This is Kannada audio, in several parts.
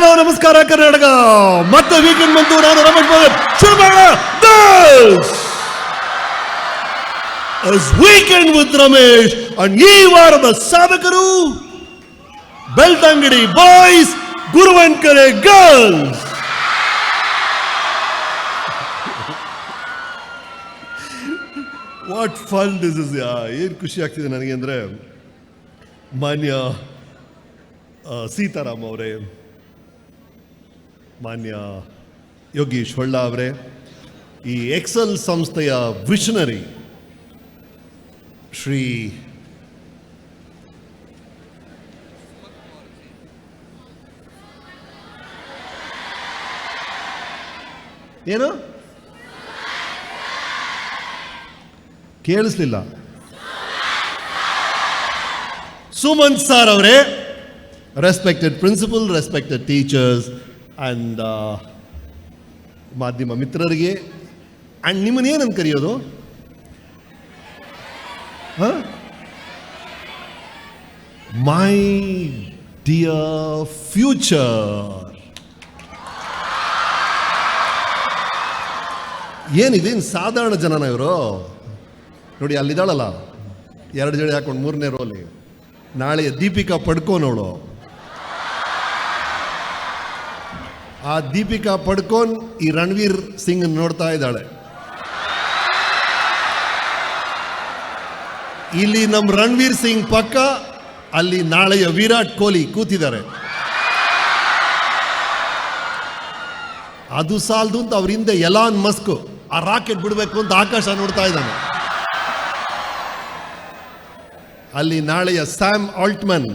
ಹಲೋ, ನಮಸ್ಕಾರ, ಕರ್ನಾಟಕ. ಮತ್ತೆ ವೀಕೆಂಡ್ ಬಂತು. ನಾನು ರಮೇಶ್ ಭಗತ್ ಶುರು ವೀಕೆಂಡ್ ವಿತ್ ರಮೇಶ್ ಅಂಡ್ ಈ ವಾರದ ಸಾಧಕರು, Belthangady boys Guruvankere girls what fun this is ಏನು ಖುಷಿ ಆಗ್ತಿದೆ ನನಗೆ ಅಂದರೆ ಮಾನ್ಯ ಸೀತಾರಾಮ್ ಅವರೇ. ಮಾನ್ಯ ಯೋಗೀಶ್ ಹೊಳ್ಳ ಅವರೇ, ಈ ಎಕ್ಸೆಲ್ ಸಂಸ್ಥೆಯ ವಿಷನರಿ ಶ್ರೀ ಏನು? ಕೇಳಿಸ್ಲಿಲ್ಲ. ಸುಮಂತ್ ಸಾರ್ ಅವರೇ respected principal respected teachers and ಮಾಧ್ಯಮ ಮಿತ್ರರಿಗೆ ಆ್ಯಂಡ್ ನಿಮ್ಮನ್ನೇನಂತ ಕರೆಯೋದು? ಮೈ ಡಿಯರ್ ಫ್ಯೂಚರ್ ಏನಿದೇನು ಸಾಧಾರಣ ಜನನ ಇವರು. ನೋಡಿ, ಅಲ್ಲಿದ್ದಾಳಲ್ಲ. ಎರಡು ಜಡೆ ಹಾಕೊಂಡು ಮೂರನೇ ರೋಲಿ ನಾಳೆ ದೀಪಿಕಾ ಪಡ್ಕೋನವಳು ಆ ದೀಪಿಕಾ ಪಡ್ಕೋನ್ ಈ ರಣವೀರ್ ಸಿಂಗ್ ನೋಡ್ತಾ ಇದ್ದಾಳೆ. ಇಲ್ಲಿ ನಮ್ಮ ರಣವೀರ್ ಸಿಂಗ್ ಪಕ್ಕ, ಅಲ್ಲಿ ನಾಳೆಯ ವಿರಾಟ್ ಕೊಹ್ಲಿ ಕೂತಿದ್ದಾರೆ. ಅದು ಸಾಲದು ಅಂತ ಅವ್ರ ಹಿಂದೆ ಎಲಾನ್ ಮಸ್ಕ್ ಆ ರಾಕೆಟ್ ಬಿಡಬೇಕು ಅಂತ ಆಕಾಶ ನೋಡ್ತಾ ಇದ್ದಾನೆ. ಅಲ್ಲಿ ನಾಳೆಯ ಸ್ಯಾಮ್ ಆಲ್ಟ್ಮನ್,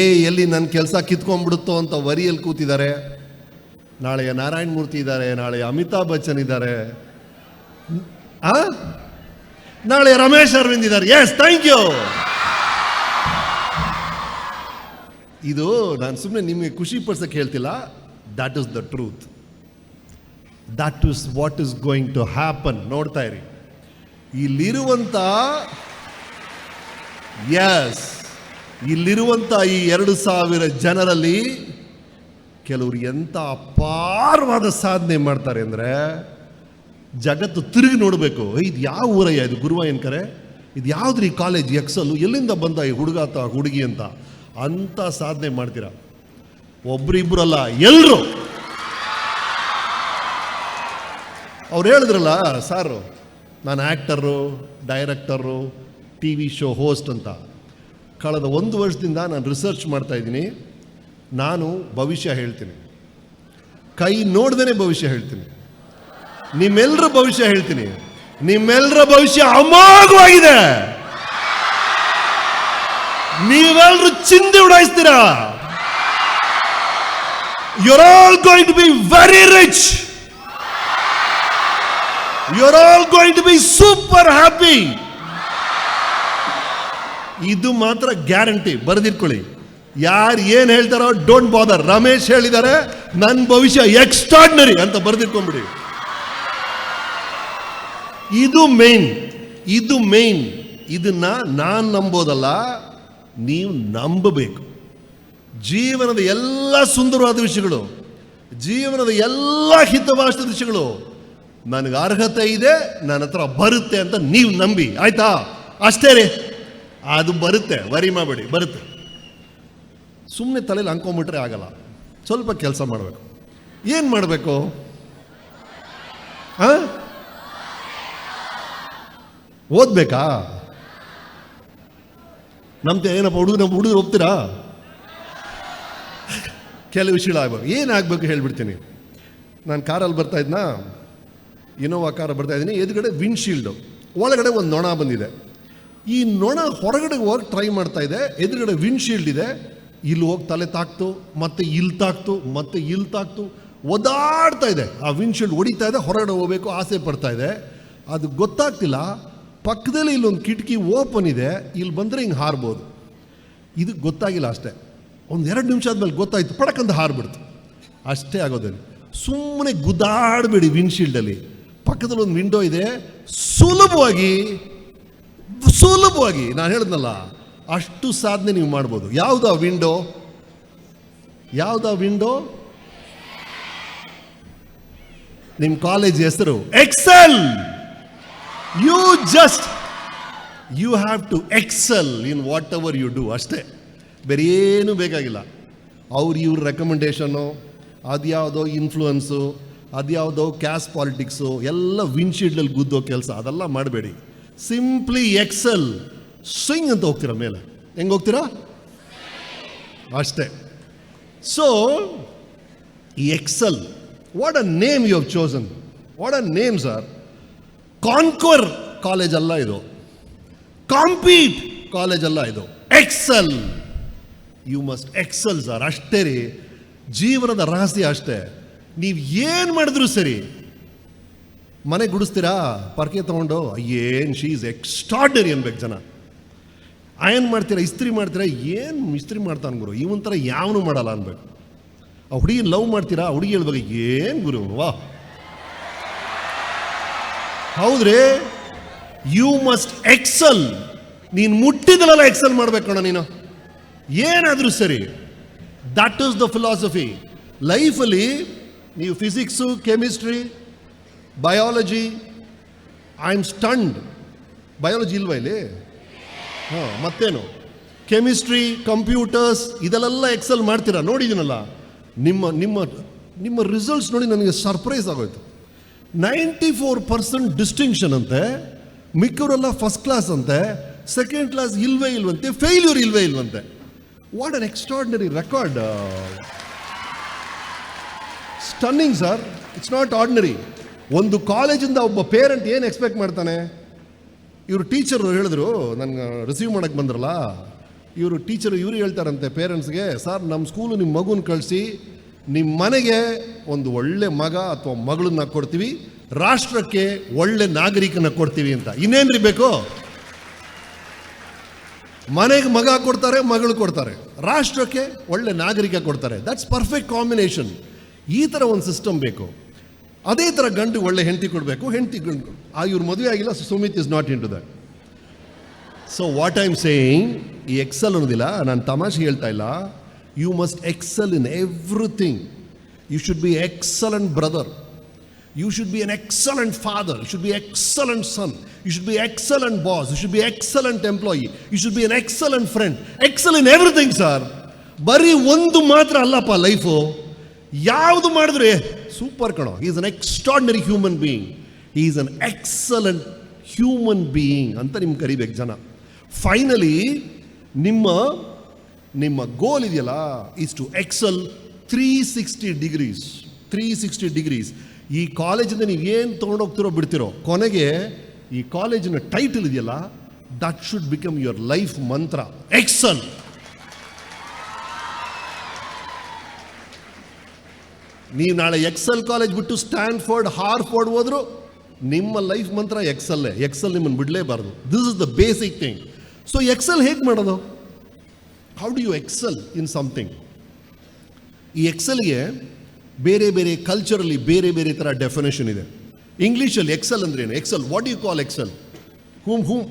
ಏ ಎಲ್ಲಿ ನನ್ನ ಕೆಲಸ ಕಿತ್ಕೊಂಡ್ಬಿಡುತ್ತೋ ಅಂತ ವರಿಯಲ್ಲಿ ಕೂತಿದ್ದಾರೆ. ನಾಳೆಯ ನಾರಾಯಣ ಮೂರ್ತಿ ಇದ್ದಾರೆ ನಾಳೆಯ ಅಮಿತಾಬ್ ಬಚ್ಚನ್ ಇದ್ದಾರೆ. ಆ? ನಾಳೆ ರಮೇಶ್ ಅರವಿಂದ್ ಇದ್ದಾರೆ. ಎಸ್ ಥ್ಯಾಂಕ್ ಯು ಇದು ನಾನು ಸುಮ್ಮನೆ ನಿಮಗೆ ಖುಷಿ ಪಡ್ಸಕ್ಕೆ ಹೇಳ್ತಿಲ್ಲ. That is the truth that is what is going to happen ನೋಡ್ತಾ ಇರಿ. ಇಲ್ಲಿರುವಂಥ ಎಸ್ ಇಲ್ಲಿರುವಂಥ ಈ ಎರಡು ಸಾವಿರ ಜನರಲ್ಲಿ ಕೆಲವರು ಎಂಥ ಅಪಾರವಾದ ಸಾಧನೆ ಮಾಡ್ತಾರೆ ಅಂದರೆ ಜಗತ್ತು ತಿರುಗಿ ನೋಡಬೇಕು. ಇದು ಯಾವ ಊರಯ್ಯ ಇದು ಗುರುವಾಯನ್ಕರೆ ಇದು ಯಾವುದ್ರಿ ಕಾಲೇಜ್ ಎಕ್ಸಲ್ಲು? ಎಲ್ಲಿಂದ ಬಂದ ಈ ಹುಡುಗ ಅಥವಾ ಹುಡುಗಿ ಅಂತ? ಅಂಥ ಸಾಧನೆ ಮಾಡ್ತೀರಾ? ಒಬ್ರಿಬ್ರಲ್ಲ ಎಲ್ಲರೂ ಅವ್ರು ಹೇಳಿದ್ರಲ್ಲ, ಸಾರು, ನಾನು actor, director, T V show host ಅಂತ. ಕಳೆದ ಒಂದು ವರ್ಷದಿಂದ ನಾನು ರಿಸರ್ಚ್ ಮಾಡ್ತಾ ಇದ್ದೀನಿ. ನಾನು ಭವಿಷ್ಯ ಹೇಳ್ತೀನಿ. ಕೈ ನೋಡ್ದೇ ಭವಿಷ್ಯ ಹೇಳ್ತೀನಿ. ನಿಮ್ಮೆಲ್ಲರ ಭವಿಷ್ಯ ಹೇಳ್ತೀನಿ. ನಿಮ್ಮೆಲ್ಲರ ಭವಿಷ್ಯ ಅಮೋಘವಾಗಿದೆ. ನೀವೆಲ್ಲರೂ ಚಿಂದಿ ಉಡಾಯಿಸ್ತೀರಾ? You're all going to be very rich You're all going to be super happy. ಇದು ಮಾತ್ರ ಗ್ಯಾರಂಟಿ. ಬರೆದಿಟ್ಕೊಳ್ಳಿ. ಯಾರು ಏನು ಹೇಳ್ತಾರೋ ಡೋಂಟ್ ಬಾದರ್ ರಮೇಶ್ ಹೇಳಿದ್ದಾರೆ ನನ್ನ ಭವಿಷ್ಯ ಎಕ್ಸ್ಟ್ರಾಡ್ನರಿ ಅಂತ ಬರೆದಿಟ್ಕೊಂಡ್ಬಿಡಿ. ಇದು ಮೇನ್ ಇದು ಮೇನ್ ಇದನ್ನ ನಾನು ನಂಬೋದಲ್ಲ, ನೀವು ನಂಬಬೇಕು. ಜೀವನದ ಎಲ್ಲ ಸುಂದರವಾದ ವಿಷಯಗಳು, ಜೀವನದ ಎಲ್ಲ ಹಿತವಾದ ವಿಷಯಗಳು, ನನಗೆ ಅರ್ಹತೆ ಇದೆ, ನನ್ನ ಹತ್ರ ಬರುತ್ತೆ ಅಂತ ನೀವು ನಂಬಿ. ಆಯ್ತಾ? ಅಷ್ಟೇ ರೀ. ಅದು ಬರುತ್ತೆ, ವರಿ ಮಾಡಬೇಡಿ, ಬರುತ್ತೆ. ಸುಮ್ಮನೆ ತಲೆಯಲ್ಲಿ ಅಂಕೊಂಬಿಟ್ರೆ ಆಗಲ್ಲ. ಸ್ವಲ್ಪ ಕೆಲಸ ಮಾಡಬೇಕು. ಏನು ಮಾಡಬೇಕು? ಹಾಂ? ಓದ್ಬೇಕಾ? ನಮ್ತೆ ಏನಪ್ಪ, ಹುಡುಗ ನಮ್ಮ ಹುಡುಗರು ಹೋಗ್ತೀರಾ ಕೆಲವು ವಿಷಯಗಳಾಗಬೇಕು ಏನಾಗಬೇಕು ಹೇಳ್ಬಿಡ್ತೀನಿ. ನಾನು ಕಾರಲ್ಲಿ ಬರ್ತಾ ಇದ್ನಾ? ಇನೋವಾ ಕಾರ್ ಬರ್ತಾ ಇದ್ದೀನಿ. ಎದುರುಗಡೆ ವಿಂಡ್ಶೀಲ್ಡು ಒಳಗಡೆ ಒಂದು ನೊಣ ಬಂದಿದೆ. ಈ ನೊಣ ಹೊರಗಡೆ ಹೋಗಿ ಟ್ರೈ ಮಾಡ್ತಾ ಇದೆ. ಎದುರುಗಡೆ ವಿಂಡ್ಶೀಲ್ಡ್ ಇದೆ. ಇಲ್ಲಿ ಹೋಗಿ ತಲೆ ತಾಕ್ತು, ಮತ್ತೆ ಇಲ್ಲಿ ತಾಕ್ತು, ಮತ್ತೆ ಇಲ್ಲಿ ತಾಕ್ತು. ಒದಾಡ್ತಾ ಇದೆ. ಆ ವಿಂಡ್ಶೀಲ್ಡ್ ಹೊಡಿತಾ ಇದೆ, ಹೊರಗಡೆ ಹೋಗಬೇಕು, ಆಸೆ ಪಡ್ತಾ ಇದೆ. ಅದು ಗೊತ್ತಾಗ್ತಿಲ್ಲ. ಪಕ್ಕದಲ್ಲಿ ಇಲ್ಲೊಂದು ಕಿಟಕಿ ಓಪನ್ ಇದೆ. ಇಲ್ಲಿ ಬಂದರೆ ಹಿಂಗೆ ಹಾರ್ಬೋದು. ಇದು ಗೊತ್ತಾಗಿಲ್ಲ ಅಷ್ಟೇ. ಒಂದು ಎರಡು ನಿಮಿಷ ಆದಮೇಲೆ ಗೊತ್ತಾಯ್ತು. ಪಡಕಂತ ಹಾರ್ಬಿಡ್ತು. ಅಷ್ಟೇ ಆಗೋದೇನು ಸುಮ್ಮನೆ ಗುದ್ದಾಡಬೇಡಿ ವಿಂಡ್ಶೀಲ್ಡಲ್ಲಿ ಪಕ್ಕದಲ್ಲಿ ಒಂದು ವಿಂಡೋ ಇದೆ. ಸುಲಭವಾಗಿ ಸುಲಭವಾಗಿ, ನಾನು ಹೇಳಿದ್ನಲ್ಲ ಅಷ್ಟು ಸಾಧನೆ ನೀವು ಮಾಡ್ಬೋದು. ಯಾವುದು ವಿಂಡೋ? ಯಾವುದ ವಿಂಡೋ? ನಿಮ್ಮ ಕಾಲೇಜ್ ಹೆಸರು? Excel you just you have to excel in whatever you do ಅಷ್ಟೇ. ಬೇರೆ ಏನು ಬೇಕಾಗಿಲ್ಲ. ಅವ್ರು ಇವ್ರ ರೆಕಮೆಂಡೇಶನು ಅದ್ಯಾವುದೋ ಇನ್ಫ್ಲೂಯೆನ್ಸು ಅದ್ಯಾವುದೋ ಕ್ಯಾಸ್ ಪಾಲಿಟಿಕ್ಸು ಎಲ್ಲ ವಿನ್ಶೀಲ್ಡಲ್ಲಿ ಗುದ್ದೋ ಕೆಲಸ. ಅದೆಲ್ಲ ಮಾಡಬೇಡಿ. ಸಿಂಪ್ಲಿ ಎಕ್ಸೆಲ್ ಸ್ವಿಂಗ್ ಅಂತ ಹೋಗ್ತೀರಾ ಮೇಲೆ? ಹೆಂಗೆ ಹೋಗ್ತೀರಾ? ಅಷ್ಟೇ. ಸೊ ಈ excel what a name you have chosen what a name sir conquer college ಅಲ್ಲ ಇದು. ಕಾಂಪೀಟ್ ಕಾಲೇಜ್ ಅಲ್ಲ ಇದು. Excel you must excel sir ಅಷ್ಟೇ ರೀ. ಜೀವನದ ರಹಸ್ಯ ಅಷ್ಟೇ. ನೀವು ಏನು ಮಾಡಿದ್ರು ಸರಿ. ಮನೆ ಗುಡಿಸ್ತೀರಾ? ಪರ್ಕೆ ತಗೊಂಡು? ಏನು ಶೀ ಈಸ್ ಎಕ್ಸ್ಟ್ರಾರ್ಡರಿ ಅನ್ಬೇಕು ಜನ. ಆಯನ್ ಮಾಡ್ತೀರಾ, ಇಸ್ತ್ರಿ ಮಾಡ್ತೀರಾ, ಏನು ಇಸ್ತ್ರಿ ಮಾಡ್ತಾನೆ ಗುರು? ಇವನ್ ಥರ ಯಾವನು ಮಾಡಲ್ಲ ಅನ್ಬೇಕು. ಆ ಹುಡುಗಿ ಲವ್ ಮಾಡ್ತೀರಾ? ಹುಡುಗಿ ಹೇಳ್ಬೇಕು, ಏನು ಗುರು? ವಾ. ಹೌದ್ರಿ? ಯು ಮಸ್ಟ್ ಎಕ್ಸಲ್ ನೀನು ಮುಟ್ಟಿದಲ್ಲ ಎಕ್ಸಲ್ ಮಾಡ್ಬೇಕಣ್ಣ ನೀನು. ಏನಾದರೂ ಸರಿ. ದಟ್ ಈಸ್ ದ ಫಿಲಾಸಫಿ ಲೈಫಲ್ಲಿ ನೀವು physics chemistry biology I am stunned biology ಇಲ್ವಾ ಇಲ್ಲಿ? ಹಾಂ, ಮತ್ತೇನು? ಕೆಮಿಸ್ಟ್ರಿ, ಕಂಪ್ಯೂಟರ್ಸ್, ಇದೆಲ್ಲ ಎಕ್ಸೆಲ್ ಮಾಡ್ತೀರಾ? ನೋಡಿದ್ದೀನಲ್ಲ. ನಿಮ್ಮ ನಿಮ್ಮ ನಿಮ್ಮ ರಿಸಲ್ಟ್ಸ್ ನೋಡಿ ನನಗೆ ಸರ್ಪ್ರೈಸ್ ಆಗೋಯ್ತು. ನೈಂಟಿ ಫೋರ್ ಪರ್ಸೆಂಟ್ ಡಿಸ್ಟಿಂಕ್ಷನ್ ಅಂತೆ, ಮಿಕ್ಕವರೆಲ್ಲ ಫಸ್ಟ್ ಕ್ಲಾಸ್ ಅಂತೆ ಸೆಕೆಂಡ್ ಕ್ಲಾಸ್ ಇಲ್ವೇ ಇಲ್ವಂತೆ ಫೇಲ್ಯೂರ್ ಇಲ್ವೇ ಇಲ್ವಂತೆ. What an extraordinary record stunning sir it's not ordinary ಒಂದು ಕಾಲೇಜಿಂದ ಒಬ್ಬ ಪೇರೆಂಟ್ ಏನು ಎಕ್ಸ್ಪೆಕ್ಟ್ ಮಾಡ್ತಾನೆ? ಇವರು ಟೀಚರ್ ಹೇಳಿದ್ರು, ನನ್ಗೆ ರಿಸೀವ್ ಮಾಡಕ್ಕೆ ಬಂದ್ರಲ್ಲ, ಇವರು ಟೀಚರ್ ಇವರು ಹೇಳ್ತಾರಂತೆ ಪೇರೆಂಟ್ಸ್ಗೆ ಸರ್ ನಮ್ಮ ಸ್ಕೂಲು ನಿಮ್ಮ ಮಗುನ ಕಳಿಸಿ ನಿಮ್ಮ ಮನೆಗೆ ಒಂದು ಒಳ್ಳೆ ಮಗ ಅಥವಾ ಮಗಳನ್ನ ಕೊಡ್ತೀವಿ, ರಾಷ್ಟ್ರಕ್ಕೆ ಒಳ್ಳೆ ನಾಗರಿಕನ ಕೊಡ್ತೀವಿ ಅಂತ. ಇನ್ನೇನ್ರಿ ಬೇಕು? ಮನೆಗೆ ಮಗ ಕೊಡ್ತಾರೆ, ಮಗಳು ಕೊಡ್ತಾರೆ. ರಾಷ್ಟ್ರಕ್ಕೆ ಒಳ್ಳೆ ನಾಗರಿಕ ಕೊಡ್ತಾರೆ. ದಟ್ಸ್ ಪರ್ಫೆಕ್ಟ್ ಕಾಂಬಿನೇಷನ್ ಈ ಥರ ಒಂದು ಸಿಸ್ಟಮ್ ಬೇಕು. ಅದೇ ಥರ ಗಂಡು ಒಳ್ಳೆ ಹೆಂಡತಿ ಕೊಡಬೇಕು, ಹೆಂಡತಿ ಗಂಡು. ಆ, ಇವ್ರ ಮದುವೆ ಆಗಿಲ್ಲ Sumit is not in to that so what I'm saying ಈ ಎಕ್ಸಲ್ ಅನ್ನೋದಿಲ್ಲ, ನಾನು ತಮಾಷೆ ಹೇಳ್ತಾ ಇಲ್ಲ. You must excel in everything you should be excellent brother you should be an excellent father you should be excellent son you should be excellent boss you should be excellent employee you should be an excellent friend excel in everything sir ಬರೀ ಒಂದು ಮಾತ್ರ ಅಲ್ಲಪ್ಪ ಲೈಫು ಯಾವುದು ಮಾಡಿದ್ರೆ ಸೂಪರ್ ಕಣೋ. Is an extraordinary human being is an excellent human being ಅಂತ ನಿಮ್ಗೆ ಕರಿಬೇಕು ಜನ. ಫೈನಲಿ ನಿಮ್ಮ ನಿಮ್ಮ ಗೋಲ್ ಇದೆಯಲ್ಲ is to excel three sixty degrees three sixty degrees ಈ ಕಾಲೇಜಿಂದ ನೀವು ಏನು ತೊಗೊಂಡೋಗ್ತಿರೋ ಬಿಡ್ತಿರೋ, ಕೊನೆಗೆ ಈ ಕಾಲೇಜಿನ ಟೈಟಲ್ ಇದೆಯಲ್ಲ that should become your life mantra excel ನೀವು ನಾಳೆ ಎಕ್ಸೆಲ್ ಕಾಲೇಜ್ ಬಿಟ್ಟು ಸ್ಟ್ಯಾನ್ಫೋರ್ಡ್ ಹಾರ್ಫೋರ್ಡ್ ಹೋದ್ರು, ನಿಮ್ಮ ಲೈಫ್ ಮಂತ್ರ ಎಕ್ಸಲ್ಲೇ ಎಕ್ಸೆಲ್ ನಿಮ್ಮನ್ನು ಬಿಡಲೇಬಾರ್ದು. This is the basic thing so excel ಹೇಗೆ ಮಾಡೋದು? How do you excel in something ಈ ಎಕ್ಸೆಲ್ಗೆ ಬೇರೆ ಬೇರೆ ಕಲ್ಚರಲ್ಲಿ ಬೇರೆ ಬೇರೆ ಥರ ಡೆಫಿನೇಷನ್ ಇದೆ. ಇಂಗ್ಲೀಷಲ್ಲಿ ಎಕ್ಸೆಲ್ ಅಂದ್ರೆ ಏನು? Excel what you call excel ಹೂಮ್ ಹೂಮ್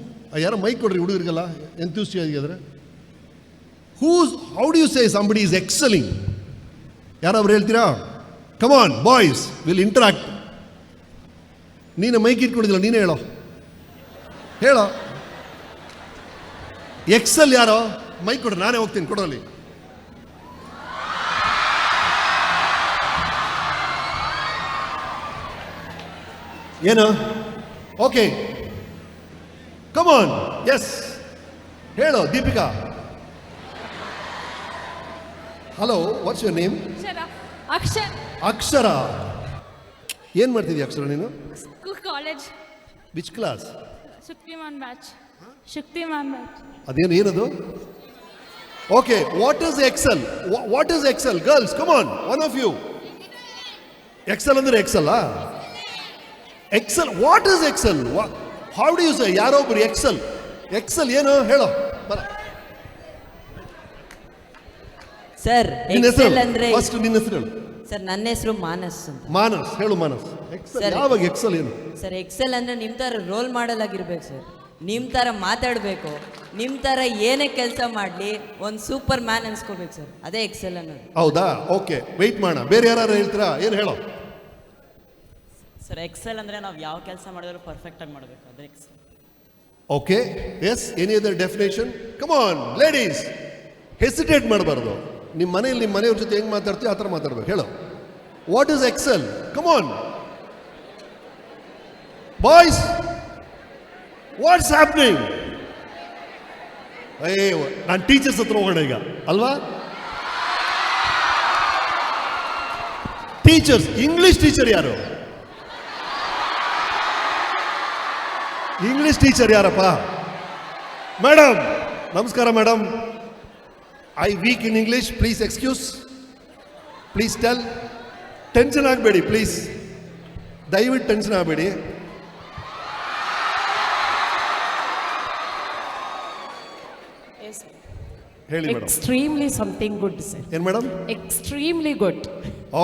ಯಾರೋ ಮೈಕ್ ಕೊಡ್ರಿ, ಹುಡುಗರಿಗೆಲ್ಲ ಎಂತೂಸಿ ಆಗಿದ್ರೆ whose how do you say somebody is excelling ಯಾರಾದ್ರು ಹೇಳ್ತೀರಾ? Come on boys will interact ನೀನು ಮೈಕ್ ಇಟ್ಕೊಂಡಿದ್ದಿಲ್ಲ, ನೀನೇ ಹೇಳೋ. ಹೇಳೋ. ಎಕ್ಸಲ್ ಯಾರೋ ಮೈಕ್ ಕೊಡ್ರಿ, ನಾನೇ ಹೋಗ್ತೀನಿ ಕೊಡೋಲ್ಲಿ ಏನು? ಓಕೆ ಕಮಾನ್ ಎಸ್ ಹೇಳೋ, Deepika. Hello what's your name Akshara. Akshar. ಏನು ಮಾಡ್ತಿದ್ಯಾ ಅಕ್ಷರ ನೀನು? School college which class Shaktimaan batch Shaktimaan batch ಅದೇನು ಏನದು? Okay what is excel what is excel girls come on one of you excel ಅಂದ್ರೆ excel excel what is excel how do you say ಯಾರೋ ಒಬ್ರು ಎಕ್ಸೆಲ್ ಎಕ್ಸೆಲ್ ಏನು? ಹೇಳೋ. ಬರ. ಸರ್ ನಿನ್ನ ಹೆಸರು? ಫಸ್ಟ್ ನಿನ್ನ ಹೆಸರು ಹೇಳು. ಸರ್ ನನ್ನ ಹೆಸರು ಮಾನಸ್ ಅಂತ. ಮಾನಸ್ ಹೇಳು ಮಾನಸ್. ಎಕ್ಸೆಲ್ ಯಾವಾಗ ಎಕ್ಸೆಲ್ ಏನು? ಸರ್ ಎಕ್ಸೆಲ್ ಅಂದ್ರೆ ನಿಮ್ ತರ ರೋಲ್ ಮಾಡಲ್ ಆಗಿರ್ಬೇಕು ಸರ್. ನಿಮ್ಮ ಥರ ಮಾತಾಡಬೇಕು. ನಿಮ್ಮ ಥರ ಏನೇ ಕೆಲಸ ಮಾಡಲಿ ಒಂದು ಸೂಪರ್ ಮ್ಯಾನ್ ಅನ್ಸ್ಕೋಬೇಕು ಸರ್. ಅದೇ ಎಕ್ಸೆಲ್ ಅನ್ನೋದು. ಹೌದಾ? ಓಕೆ ವೆಯ್ಟ್ ಮಾಡೋಣ. ಬೇರೆ ಯಾರು ಹೇಳ್ತೀರಾ? ಏನು ಹೇಳೋ? ಸರ್ ಎಕ್ಸೆಲ್ ಅಂದರೆ ನಾವು ಯಾವ ಕೆಲಸ ಮಾಡಿದ್ರು ಪರ್ಫೆಕ್ಟಾಗಿ ಮಾಡಬೇಕು ಅದೇ excel okay yes any other definition come on ladies hesitate ಮಾಡಬಾರ್ದು. ನಿಮ್ಮ ಮನೆಯಲ್ಲಿ ನಿಮ್ಮ ಮನೆಯವ್ರ ಜೊತೆ ಹೆಂಗೆ ಮಾತಾಡ್ತೀವಿ ಆ ಥರ ಮಾತಾಡ್ಬೇಕು. ಹೇಳು. What is excel come on boys what's happening ಏ ನಾನು ಟೀಚರ್ಸ್ ಹತ್ರ ಹೋಗೋಣ ಈಗ. ಅಲ್ವಾ? ಟೀಚರ್ಸ್ ಇಂಗ್ಲಿಷ್ ಟೀಚರ್ ಯಾರು? ಇಂಗ್ಲಿಷ್ ಟೀಚರ್ ಯಾರಪ್ಪ? ಮೇಡಮ್ ನಮಸ್ಕಾರ madam I weak in English please excuse please tell tension ಆಗಬೇಡಿ ಪ್ಲೀಸ್ ದಯವಿಟ್ಟು ಟೆನ್ಷನ್ ಆಗಬೇಡಿ. ಹೇಳಿ madam Extremely something good, sir. ಏನು madam Extremely good.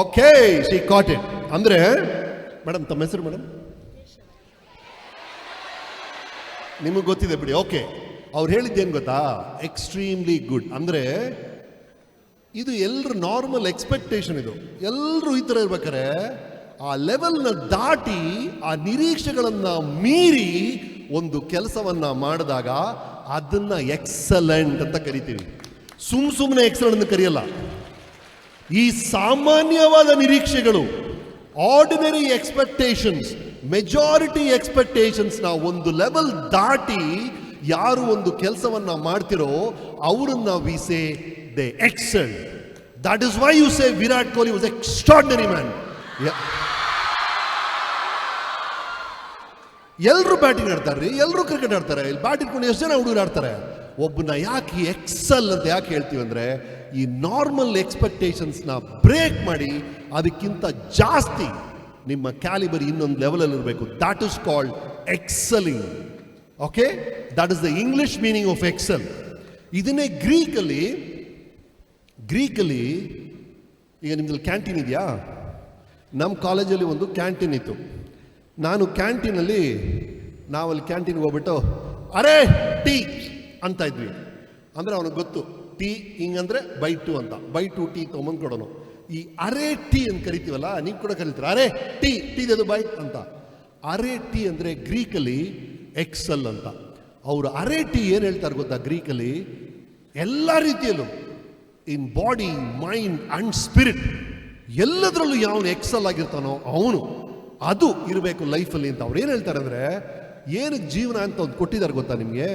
Okay she caught it ಅಂದ್ರೆ ಮೇಡಮ್ ತಮ್ಮ ಹೆಸರು ಮೇಡಮ್ ನಿಮಗೆ ಗೊತ್ತಿದೆ ಬಿಡಿ ಓಕೆ ಅವ್ರು ಹೇಳಿದ್ದೇನು ಗೊತ್ತಾ? ಎಕ್ಸ್ಟ್ರೀಮ್ಲಿ ಗುಡ್ ಅಂದರೆ ಇದು ಎಲ್ಲರೂ ನಾರ್ಮಲ್ ಎಕ್ಸ್ಪೆಕ್ಟೇಷನ್ ಇದು. ಎಲ್ಲರೂ ಈ ಥರ ಇರ್ಬೇಕಾರೆ ಆ ಲೆವೆಲ್ನ ದಾಟಿ ಆ ನಿರೀಕ್ಷೆಗಳನ್ನು ಮೀರಿ ಒಂದು ಕೆಲಸವನ್ನು ಮಾಡಿದಾಗ ಅದನ್ನ ಎಕ್ಸಲೆಂಟ್ ಅಂತ ಕರಿತೀವಿ. ಸುಮ್ ಸುಮ್ಮನೆ ಎಕ್ಸಲೆಂಟ್ ಅಂತ ಕರೆಯಲ್ಲ. ಈ ಸಾಮಾನ್ಯವಾದ ನಿರೀಕ್ಷೆಗಳು ಆರ್ಡಿನರಿ ಎಕ್ಸ್ಪೆಕ್ಟೇಷನ್ಸ್ ಮೆಜಾರಿಟಿ ಎಕ್ಸ್ಪೆಕ್ಟೇಷನ್ಸ್ನ ಒಂದು ಲೆವೆಲ್ ದಾಟಿ ಯಾರು ಒಂದು ಕೆಲಸವನ್ನ ಮಾಡ್ತಿರೋ, ಅವರನ್ನ we say they excel that is why you say Virat Kohli was extraordinary man ಎಲ್ಲರೂ ಬ್ಯಾಟಿಂಗ್ ಆಡ್ತಾರೆ ಎಲ್ಲರೂ ಕ್ರಿಕೆಟ್ ಆಡ್ತಾರೆ? ಇಲ್ಲಿ ಬ್ಯಾಟ್ ಇಟ್ಕೊಂಡು ಎಷ್ಟು ಜನ ಹುಡುಗರು ಆಡ್ತಾರೆ? ಒಬ್ಬನ ಯಾಕೆ ಎಕ್ಸಲ್ ಅಂತ ಯಾಕೆ ಹೇಳ್ತೀವಿ ಅಂದ್ರೆ, ಈ ನಾರ್ಮಲ್ ಎಕ್ಸ್ಪೆಕ್ಟೇಷನ್ಸ್ನ ಬ್ರೇಕ್ ಮಾಡಿ, ಅದಕ್ಕಿಂತ ಜಾಸ್ತಿ ನಿಮ್ಮ ಕ್ಯಾಲಿಬರ್ ಇನ್ನೊಂದು ಲೆವೆಲಲ್ಲಿ ಇರಬೇಕು that is called excelling okay that is the English meaning of excel ಇದನ್ನೇ ಗ್ರೀಕಲ್ಲಿ ಗ್ರೀಕಲ್ಲಿ ಈಗ ನಿಮ್ದಲ್ಲಿ ಕ್ಯಾಂಟೀನ್ ಇದೆಯಾ? ನಮ್ಮ ಕಾಲೇಜಲ್ಲಿ ಒಂದು ಕ್ಯಾಂಟೀನ್ ಇತ್ತು. ನಾನು ಕ್ಯಾಂಟೀನಲ್ಲಿ ನಾವಲ್ಲಿ ಕ್ಯಾಂಟೀನ್ಗೆ ಹೋಗ್ಬಿಟ್ಟು, ಅರೆ ಟೀ ಅಂತ ಇದ್ವಿ. ಅಂದರೆ ಅವನಿಗೆ ಗೊತ್ತು ಟೀ ಹಿಂಗಂದ್ರೆ ಬೈ ಟು ಅಂತ. ಬೈ ಟು ಟೀ ತೊಗೊಂಬಂದು ಕೊಡೋನು. ಈ ಅರೆ ಟೀ ಅಂತ ಕರಿತೀವಲ್ಲ, ನೀವು ಕೂಡ ಕರಿತೀರ. ಅರೆ ಟೀ ಟೀ ಅದು ಬೈ ಅಂತ. ಅರೆ ಟೀ ಅಂದರೆ ಗ್ರೀಕಲ್ಲಿ ಎಕ್ಸಲ್ ಅಂತ. ಅವರು ಅರೇಟಿ ಏನು ಹೇಳ್ತಾರೆ ಗೊತ್ತಾ ಗ್ರೀಕಲ್ಲಿ? ಎಲ್ಲ ರೀತಿಯಲ್ಲೂ in body mind and spirit ಎಲ್ಲದರಲ್ಲೂ ಯಾವನು ಎಕ್ಸಲ್ ಆಗಿರ್ತಾನೋ ಅವನು. ಅದು ಇರಬೇಕು ಲೈಫಲ್ಲಿ ಅಂತ ಅವ್ರು ಏನು ಹೇಳ್ತಾರೆ ಅಂದರೆ, ಏನಕ್ಕೆ ಜೀವನ ಅಂತ ಒಂದು ಕೊಟ್ಟಿದ್ದಾರೆ ಗೊತ್ತಾ ನಿಮಗೆ?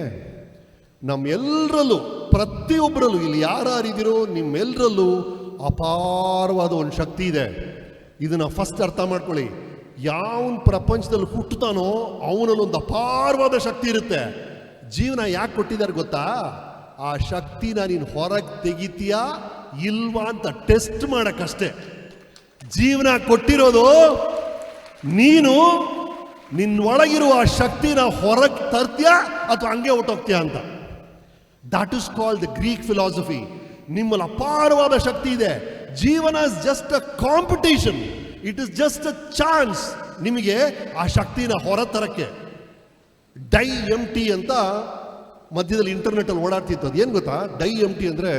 ನಮ್ಮೆಲ್ಲರಲ್ಲೂ ಪ್ರತಿಯೊಬ್ಬರಲ್ಲೂ ಇಲ್ಲಿ ಯಾರಿದ್ದೀರೋ ನಿಮ್ಮೆಲ್ಲರಲ್ಲೂ ಅಪಾರವಾದ ಒಂದು ಶಕ್ತಿ ಇದೆ. ಇದನ್ನು ಫಸ್ಟ್ ಅರ್ಥ ಮಾಡ್ಕೊಳ್ಳಿ. ಯಾವನ್ ಪ್ರಪಂಚದಲ್ಲಿ ಹುಟ್ಟುತ್ತಾನೋ ಅವನಲ್ಲಿ ಒಂದು ಅಪಾರವಾದ ಶಕ್ತಿ ಇರುತ್ತೆ. ಜೀವನ ಯಾಕೆ ಕೊಟ್ಟಿದ್ದಾರೆ ಗೊತ್ತಾ? ಆ ಶಕ್ತಿನ ನೀನು ಹೊರಗೆ ತೆಗಿತೀಯಾ ಇಲ್ವಾ ಅಂತ ಟೆಸ್ಟ್ ಮಾಡೋಕ್ಕಷ್ಟೇ. ಜೀವನ ಕೊಟ್ಟಿರೋದು ನೀನು ನಿನ್ನೊಳಗಿರುವ ಆ ಶಕ್ತಿನ ಹೊರಗೆ ತರ್ತೀಯಾ ಅಥವಾ ಹಂಗೆ ಹೊಟ್ಟೋಗ್ತೀಯಾ ಅಂತ. That is called the Greek philosophy ನಿಮ್ಮಲ್ಲಿ ಅಪಾರವಾದ ಶಕ್ತಿ ಇದೆ. ಜೀವನ is just a competition it is just a chance ನಿಮಗೆ ಆ ಶಕ್ತಿನ ಹೊರತರಕ್ಕೆ. ಡೈ ಎಂ ಟಿ ಅಂತ ಮಧ್ಯದಲ್ಲಿ ಇಂಟರ್ನೆಟಲ್ಲಿ ಓಡಾಡ್ತಿತ್ತು. ಅದು ಏನು ಗೊತ್ತಾ? ಡೈ ಎಂ ಟಿ ಅಂದರೆ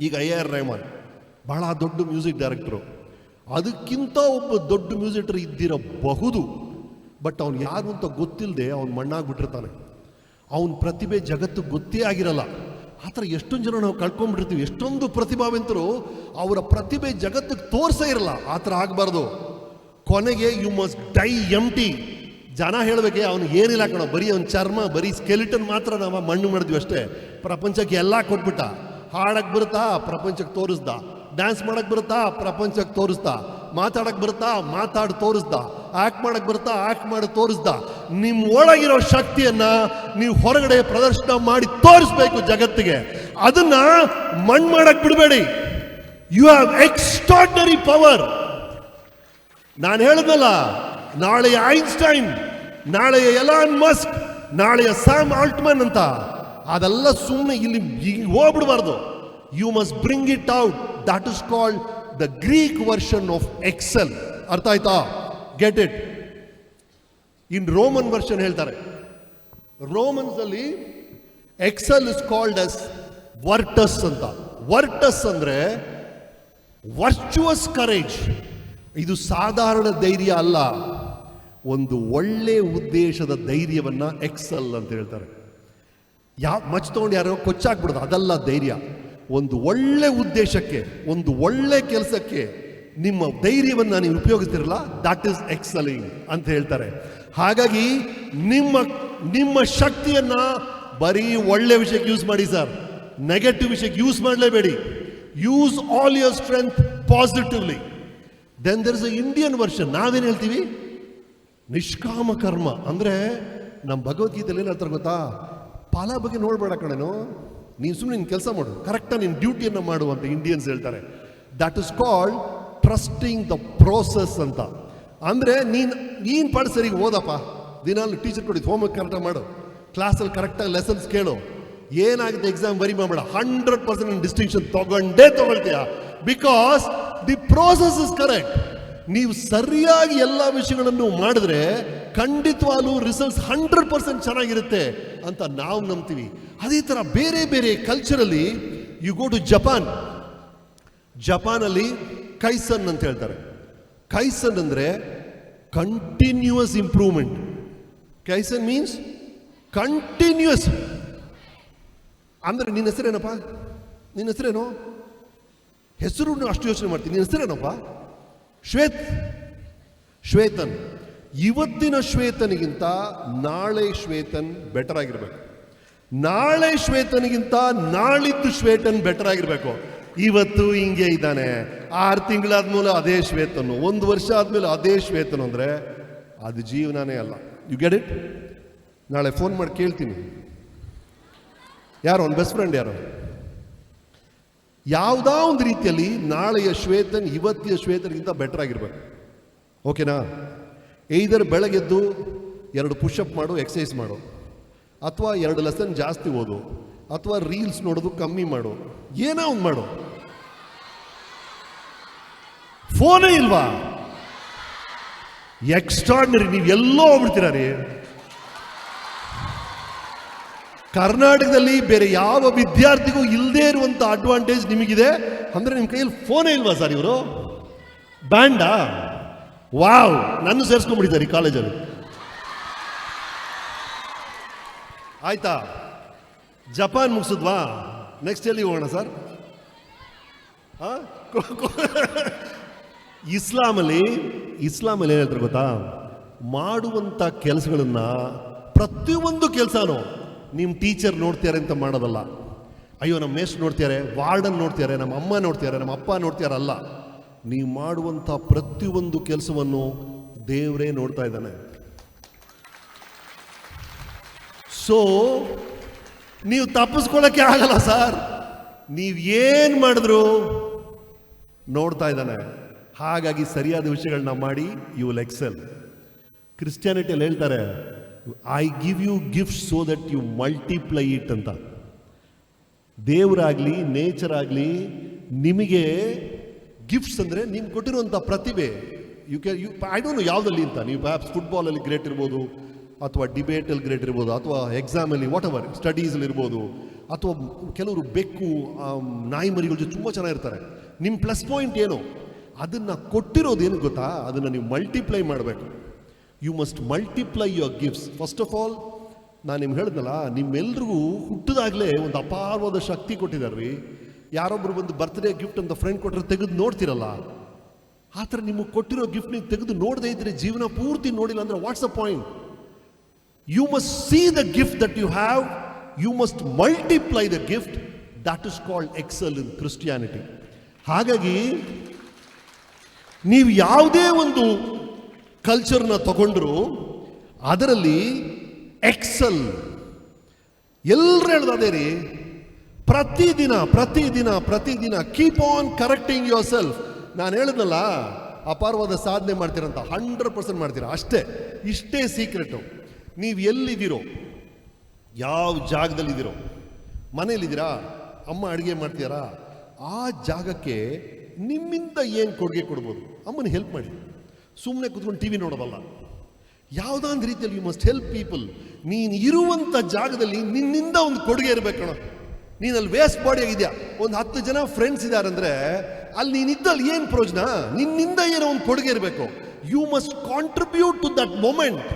ಈಗ ಐ ಆರ್ ರೆಹಮಾನ್ ಬಹಳ ದೊಡ್ಡ ಮ್ಯೂಸಿಕ್ ಡೈರೆಕ್ಟ್ರು ಅದಕ್ಕಿಂತ ಒಬ್ಬ ದೊಡ್ಡ ಮ್ಯೂಸಿಕ್ ಡೈರೆಕ್ಟರ್ ಇದ್ದಿರಬಹುದು. ಬಟ್ ಅವ್ನು ಯಾರು ಅಂತ ಗೊತ್ತಿಲ್ಲದೆ ಅವ್ನು ಮಣ್ಣಾಗ್ಬಿಟ್ಟಿರ್ತಾನೆ ಅವನ ಪ್ರತಿಭೆ ಜಗತ್ತು ಗೊತ್ತೇ ಆಗಿರಲ್ಲ. ಆ ಥರ ಎಷ್ಟೊಂದು ಜನ ನಾವು ಕಳ್ಕೊಂಡ್ಬಿಟ್ಟಿರ್ತೀವಿ. ಎಷ್ಟೊಂದು ಪ್ರತಿಭಾವಂತರು ಅವರ ಪ್ರತಿಭೆ ಜಗತ್ತಿಗೆ ತೋರಿಸೇ ಇರಲ್ಲ. ಆ ಥರ ಆಗಬಾರ್ದು. ಕೊನೆಗೆ you must die empty ಜನ ಹೇಳಬೇಕೆ, ಅವನು ಏನಿಲ್ಲ ಕಣ, ಬರೀ ಅವ್ನ ಚರ್ಮ, ಬರೀ ಸ್ಕೆಲಿಟನ್ ಮಾತ್ರ ನಾವು ಮಣ್ಣು ಮಾಡಿದ್ವಿ ಅಷ್ಟೇ. ಪ್ರಪಂಚಕ್ಕೆ ಎಲ್ಲ ಕೊಟ್ಬಿಟ್ಟ. ಹಾಡಕ್ಕೆ ಬರುತ್ತಾ? ಪ್ರಪಂಚಕ್ಕೆ ತೋರಿಸ್ದ. ಡ್ಯಾನ್ಸ್ ಮಾಡಕ್ಕೆ ಬರುತ್ತಾ? ಪ್ರಪಂಚಕ್ಕೆ ತೋರಿಸ್ದ. ಮಾತಾಡಕ್ಕೆ ಬರುತ್ತಾ? ಮಾತಾಡಿ ತೋರಿಸ್ದ. ಆಕ್ಟ್ ಮಾಡಕ್ ಬರ್ತಾ ಆಕ್ಟ್ ಮಾಡಿ ತೋರಿಸ್ದ. ನಿಮ್ಮ ಒಳಗಿರೋ ಶಕ್ತಿಯನ್ನ ನೀವು ಹೊರಗಡೆ ಪ್ರದರ್ಶನ ಮಾಡಿ ತೋರಿಸ್ಬೇಕು ಜಗತ್ತಿಗೆ. ಅದನ್ನ ಮಣ್ಣು ಮಾಡಕ್ ಬಿಡಬೇಡಿ. ಯು ಹ್ಯಾವ್ ಎಕ್ಸ್ಟ್ರಾಡ್ನರಿ ಪವರ್ ನಾನು ಹೇಳಿದ್ನಲ್ಲ ನಾಳೆಯ ಐನ್ಸ್ಟೈನ್, ನಾಳೆಯ ಎಲಾನ್ ಮಸ್ಕ್, ನಾಳೆಯ ಸ್ಯಾಮ್ ಆಲ್ಟ್ಮನ್ ಅಂತ. ಅದೆಲ್ಲ ಸುಮ್ಮನೆ ಇಲ್ಲಿ ಹೋಗ್ಬಿಡಬಾರ್ದು. You must bring it out that is called the Greek version of excel ಅರ್ಥ ಆಯ್ತಾ? Get it in Roman version ಹೇಳ್ತಾರೆ. ರೋಮನ್ಸ್ ಅಲ್ಲಿ excel is called as virtus ಅಂತ. ವರ್ಟಸ್ ಅಂದ್ರೆ ವರ್ಚುವಸ್ ಕರೇಜ್ ಇದು ಸಾಧಾರಣ ಧೈರ್ಯ ಅಲ್ಲ. ಒಂದು ಒಳ್ಳೆ ಉದ್ದೇಶದ ಧೈರ್ಯವನ್ನ ಎಕ್ಸಲ್ ಅಂತ ಹೇಳ್ತಾರೆ. ಯಾವ ಮಚ್ ತಗೊಂಡು ಯಾರೋ ಕೊಚ್ಚಾಕ್ಬಿಡೋದು, ಅದಲ್ಲ ಧೈರ್ಯ. ಒಂದು ಒಳ್ಳೆ ಉದ್ದೇಶಕ್ಕೆ, ಒಂದು ಒಳ್ಳೆ ಕೆಲಸಕ್ಕೆ ನಿಮ್ಮ ಧೈರ್ಯವನ್ನು ನೀವು ಉಪಯೋಗಿಸ್ತಿರಲ್ಲ? ದಟ್ ಇಸ್ ಎಕ್ಸಲಿಂಗ್ ಅಂತ ಹೇಳ್ತಾರೆ. ಹಾಗಾಗಿ ನಿಮ್ಮ ನಿಮ್ಮ ಶಕ್ತಿಯನ್ನ ಬರೀ ಒಳ್ಳೆ ವಿಷಯಕ್ಕೆ ಯೂಸ್ ಮಾಡಿ ಸರ್ ನೆಗೆಟಿವ್ ವಿಷಯಕ್ಕೆ use ಮಾಡಲೇಬೇಡಿ. Use all your strength positively then there is a Indian version ನಾವೇನು ಹೇಳ್ತೀವಿ? ನಿಷ್ಕಾಮ ಕರ್ಮ. ಅಂದರೆ ನಮ್ಮ ಭಗವದ್ಗೀತೆಯಲ್ಲಿ ಏನು ಹೇಳ್ತಾರೆ ಗೊತ್ತಾ? ಫಲ ಬಗ್ಗೆ ನೋಡ್ಬೇಡ ಕಣೇನು ನೀನು. ಸುಮ್ಮನೆ ನಿನ್ನ ಕೆಲಸ ಮಾಡು. ಕರೆಕ್ಟಾಗಿ ನಿನ್ನ ಡ್ಯೂಟಿಯನ್ನು ಮಾಡು ಅಂತ ಇಂಡಿಯನ್ಸ್ ಹೇಳ್ತಾರೆ. That is called trusting the process ಅಂತ. ಅಂದರೆ ನೀನು ನೀನು ಪಾಡು ಸರಿಗೆ ಓದಪ್ಪ. ದಿನಾಲು ಟೀಚರ್ ಕೊಡಿದ್ದು ಹೋಮ್ವರ್ಕ್ ಕರೆಕ್ಟಾಗಿ ಮಾಡು. ಕ್ಲಾಸಲ್ಲಿ ಕರೆಕ್ಟಾಗಿ ಲೆಸನ್ಸ್ ಕೇಳು. ಏನಾಗುತ್ತೆ ಎಕ್ಸಾಮ್ ಬರಿ ಮಾಡಬೇಡ. ಹಂಡ್ರೆಡ್ ಪರ್ಸೆಂಟ್ ಡಿಸ್ಟಿಂಕ್ಷನ್ ತಗೊಂಡೇ ತಗೊಳ್ತೀಯ. Because the process is correct ನೀವು ಸರಿಯಾಗಿ ಎಲ್ಲ ವಿಷಯಗಳನ್ನು ಮಾಡಿದ್ರೆ ಖಂಡಿತವಾಗ್ಲೂ ರಿಸಲ್ಟ್ಸ್ ಹಂಡ್ರೆಡ್ ಪರ್ಸೆಂಟ್ ಚೆನ್ನಾಗಿರುತ್ತೆ ಅಂತ ನಾವು ನಂಬ್ತೀವಿ. ಅದೇ ಥರ ಬೇರೆ ಬೇರೆ ಕಲ್ಚರಲ್ಲಿ ಯು ಗೋ ಟು ಜಪಾನ್ ಜಪಾನಲ್ಲಿ ಕೈಸನ್ ಅಂತ ಹೇಳ್ತಾರೆ. ಕೈಸನ್ ಅಂದರೆ continuous improvement kaizen means continuous ಅಂದರೆ ನಿನ್ನ ಹೆಸರೇನಪ್ಪ? ನಿನ್ನ ಹೆಸರೇನು? ಹೆಸರು ಅಷ್ಟು ಯೋಚನೆ ಮಾಡ್ತೀನಿ. ನಿನ್ನ ಹೆಸರೇನಪ್ಪ? ಶ್ವೇತ್. ಶ್ವೇತನ್. ಇವತ್ತಿನ ಶ್ವೇತನಿಗಿಂತ ನಾಳೆ ಶ್ವೇತನ್ ಬೆಟರ್ ಆಗಿರ್ಬೇಕು. ನಾಳೆ ಶ್ವೇತನಿಗಿಂತ ನಾಳಿದ್ದು ಶ್ವೇತನ್ ಬೆಟರ್ ಆಗಿರ್ಬೇಕು. ಇವತ್ತು ಹಿಂಗೆ ಇದ್ದಾನೆ. ಆರು ತಿಂಗಳಾದ್ಮೇಲೆ ಅದೇ ಶ್ವೇತನು. ಒಂದು ವರ್ಷ ಆದ್ಮೇಲೆ ಅದೇ ಶ್ವೇತನು ಅಂದರೆ ಅದು ಜೀವನನೇ ಅಲ್ಲ. ಯು ಗೆಟ್ ಇಟ್ ನಾಳೆ ಫೋನ್ ಮಾಡಿ ಕೇಳ್ತೀನಿ. ಯಾರು? ಒಂದು ಬೆಸ್ಟ್ ಫ್ರೆಂಡ್ ಯಾರು? ಯಾವುದೋ ಒಂದು ರೀತಿಯಲ್ಲಿ ನಾಳೆಯ ಶ್ವೇತನ್ ಇವತ್ತಿನ ಶ್ವೇತನಿಗಿಂತ ಬೆಟರ್ ಆಗಿರ್ಬೇಕು. ಓಕೆನಾ ಐದರ್ ಬೆಳಗ್ಗೆದ್ದು ಎರಡು ಪುಷಪ್ ಮಾಡು ಎಕ್ಸಸೈಸ್ ಮಾಡು. ಅಥವಾ ಎರಡು ಲೆಸನ್ ಜಾಸ್ತಿ ಓದು. ಅಥವಾ ರೀಲ್ಸ್ ನೋಡೋದು ಕಮ್ಮಿ ಮಾಡು. ಏನೋ ಒಂದು ಮಾಡು. ಫೋನೇ ಇಲ್ವಾ? ಎಕ್ಸ್ಟ್ರಾರ್ಡಿನರಿ ನೀವು ಎಲ್ಲೋ ಹೋಗ್ಬಿಡ್ತೀರಾ ರೀ ಕರ್ನಾಟಕದಲ್ಲಿ ಬೇರೆ ಯಾವ ವಿದ್ಯಾರ್ಥಿಗೂ ಇಲ್ಲದೆ ಇರುವಂಥ ಅಡ್ವಾಂಟೇಜ್ ನಿಮಗಿದೆ? ಅಂದ್ರೆ ನಿಮ್ಮ ಕೈಯಲ್ಲಿ ಫೋನೇ ಇಲ್ವಾ ಸರ್ ಇವರು? ಬ್ಯಾಂಡಾ? ವಾವ್ ನನ್ನ ಸೇರಿಸ್ಕೊಂಡ್ಬಿಟ್ಟಿದ್ದಾರೆ ಈ ಕಾಲೇಜಲ್ಲಿ. ಆಯ್ತಾ? ಜಪಾನ್ ಮುಗಿಸಿದ್ವಾ? ನೆಕ್ಸ್ಟ್ ಎಲ್ಲಿ ಹೋಗೋಣ ಸರ್? ಆ? ಇಸ್ಲಾಮಲ್ಲಿ ಇಸ್ಲಾಮಲ್ಲಿ ಏನು ಹೇಳ್ತಾರೆ ಗೊತ್ತಾ? ಮಾಡುವಂಥ ಕೆಲಸಗಳನ್ನು ಪ್ರತಿಯೊಂದು ಕೆಲಸನೂ ನಿಮ್ಮ ಟೀಚರ್ ನೋಡ್ತಾರೆ ಅಂತ ಮಾಡೋದಲ್ಲ. ಅಯ್ಯೋ ನಮ್ಮ ಮೇಸ್ಟ್ ನೋಡ್ತಾರೆ ವಾರ್ಡನ್ ನೋಡ್ತಾರೆ ನಮ್ಮ ಅಮ್ಮ ನೋಡ್ತಾರೆ ನಮ್ಮ ಅಪ್ಪ ನೋಡ್ತಿದ್ದಾರೆ ಅಲ್ಲ ನೀವು ಮಾಡುವಂಥ ಪ್ರತಿಯೊಂದು ಕೆಲಸವನ್ನು ದೇವರೇ ನೋಡ್ತಾ ಇದ್ದಾನೆ. ಸೊ ನೀವು ತಪ್ಪಿಸ್ಕೊಳ್ಳೋಕ್ಕೆ ಆಗಲ್ಲ ಸರ್. ನೀವು ಏನು ಮಾಡಿದ್ರು ನೋಡ್ತಾ ಇದ್ದಾನೆ. ಹಾಗಾಗಿ ಸರಿಯಾದ ವಿಷಯಗಳನ್ನ ಮಾಡಿ ಯು ವಿಲ್ ಎಕ್ಸೆಲ್ ಕ್ರಿಶ್ಚಿಯಾನಿಟಿಯಲ್ಲಿ ಹೇಳ್ತಾರೆ I give you gift so that you multiply it ಅಂತ. ದೇವರಾಗಲಿ ನೇಚರ್ ಆಗಲಿ, ನಿಮಗೆ ಗಿಫ್ಟ್ಸ್ ಅಂದರೆ ನಿಮ್ಗೆ ಕೊಟ್ಟಿರುವಂಥ ಪ್ರತಿಭೆ. You can you I don't know ಯಾವುದಲ್ಲಿ ಅಂತ. ನೀವು ಪ್ಯಾಪ್ಸ್ ಫುಟ್ಬಾಲಲ್ಲಿ ಗ್ರೇಟ್ ಇರ್ಬೋದು, ಅಥವಾ ಡಿಬೇಟಲ್ಲಿ ಗ್ರೇಟ್ ಇರ್ಬೋದು, ಅಥವಾ ಎಕ್ಸಾಮಲ್ಲಿ ವಾಟ್ ಎವರ್ ಸ್ಟಡೀಸಲ್ಲಿ ಇರ್ಬೋದು, ಅಥವಾ ಕೆಲವರು ಬೆಕ್ಕು ನಾಯಿ ಮರಿಗಳ ಜೊತೆ ತುಂಬ ಚೆನ್ನಾಗಿರ್ತಾರೆ ನಿಮ್ಮ ಪ್ಲಸ್ ಪಾಯಿಂಟ್ ಏನು? ಅದನ್ನು ಕೊಟ್ಟಿರೋದು ಏನು ಗೊತ್ತಾ? ಅದನ್ನು ನೀವು ಮಲ್ಟಿಪ್ಲೈ ಮಾಡಬೇಕು. You must multiply your gifts first of all ನಾನು ನಿಮ್ಗೆ ಹೇಳಿದ್ನಲ್ಲ ನಿಮ್ಮೆಲ್ರಿಗೂ ಹುಟ್ಟಿದಾಗಲೇ ಒಂದು ಅಪಾರವಾದ ಶಕ್ತಿ ಕೊಟ್ಟಿದ್ದಾರೆ ರೀ ಯಾರೊಬ್ಬರು ಬಂದು ಬರ್ತ್ಡೇ ಗಿಫ್ಟ್ ಅಂತ ಫ್ರೆಂಡ್ ಕೊಟ್ಟರೆ ತೆಗೆದು ನೋಡ್ತಿರಲ್ಲ. ಆ ಥರ ನಿಮಗೆ ಕೊಟ್ಟಿರೋ ಗಿಫ್ಟ್ ನೀವು ತೆಗೆದು ನೋಡದೇ ಇದ್ರೆ ಜೀವನ ಪೂರ್ತಿ ನೋಡಿಲ್ಲ ಅಂದರೆ what's a point you must see the gift that you have you must multiply the gift that is called excel in Christianity ಹಾಗಾಗಿ ನೀವು ಯಾವುದೇ ಒಂದು ಕಲ್ಚರ್ನ ತಗೊಂಡ್ರು, ಅದರಲ್ಲಿ ಎಕ್ಸಲ್ ಎಲ್ಲರೂ ಹೇಳ್ದು ಅದೇ ರೀ. ಪ್ರತಿದಿನ ಪ್ರತಿದಿನ ಪ್ರತಿದಿನ keep on correcting yourself ನಾನು ಹೇಳಿದ್ನಲ್ಲ ಅಪಾರವಾದ ಸಾಧನೆ ಮಾಡ್ತೀರಂತ ಹಂಡ್ರೆಡ್ ಪರ್ಸೆಂಟ್ ಮಾಡ್ತೀರಾ? ಅಷ್ಟೇ, ಇಷ್ಟೇ ಸೀಕ್ರೆಟು ನೀವು ಎಲ್ಲಿದ್ದೀರೋ, ಯಾವ ಜಾಗದಲ್ಲಿದ್ದೀರೋ ಮನೇಲಿದ್ದೀರಾ ಅಮ್ಮ ಅಡುಗೆ ಮಾಡ್ತೀರಾ ಆ ಜಾಗಕ್ಕೆ ನಿಮ್ಮಿಂದ ಏನು ಕೊಡುಗೆ ಕೊಡ್ಬೋದು? ಅಮ್ಮನ ಹೆಲ್ಪ್ ಮಾಡಿ. ಸುಮ್ಮನೆ ಕೂತ್ಕೊಂಡು ಟಿ ವಿ ನೋಡೋದಲ್ಲ. ಯಾವುದಾದ ರೀತಿಯಲ್ಲಿ ಯು ಮಸ್ಟ್ ಹೆಲ್ಪ್ ಪೀಪಲ್ ನೀನು ಇರುವಂಥ ಜಾಗದಲ್ಲಿ ನಿನ್ನಿಂದ ಒಂದು ಕೊಡುಗೆ ಇರಬೇಕು ಕಣ. ನೀನಲ್ಲಿ ವೇಸ್ಟ್ ಬಾಡಿ ಆಗಿದೆಯಾ? ಒಂದು ಹತ್ತು ಜನ ಫ್ರೆಂಡ್ಸ್ ಇದ್ದಾರಂದ್ರೆ ಅಲ್ಲಿ ನೀನಿದ್ದಲ್ಲಿ ಏನು ಪ್ರಯೋಜನ? ನಿನ್ನಿಂದ ಏನೋ ಒಂದು ಕೊಡುಗೆ ಇರಬೇಕು. You must contribute to that moment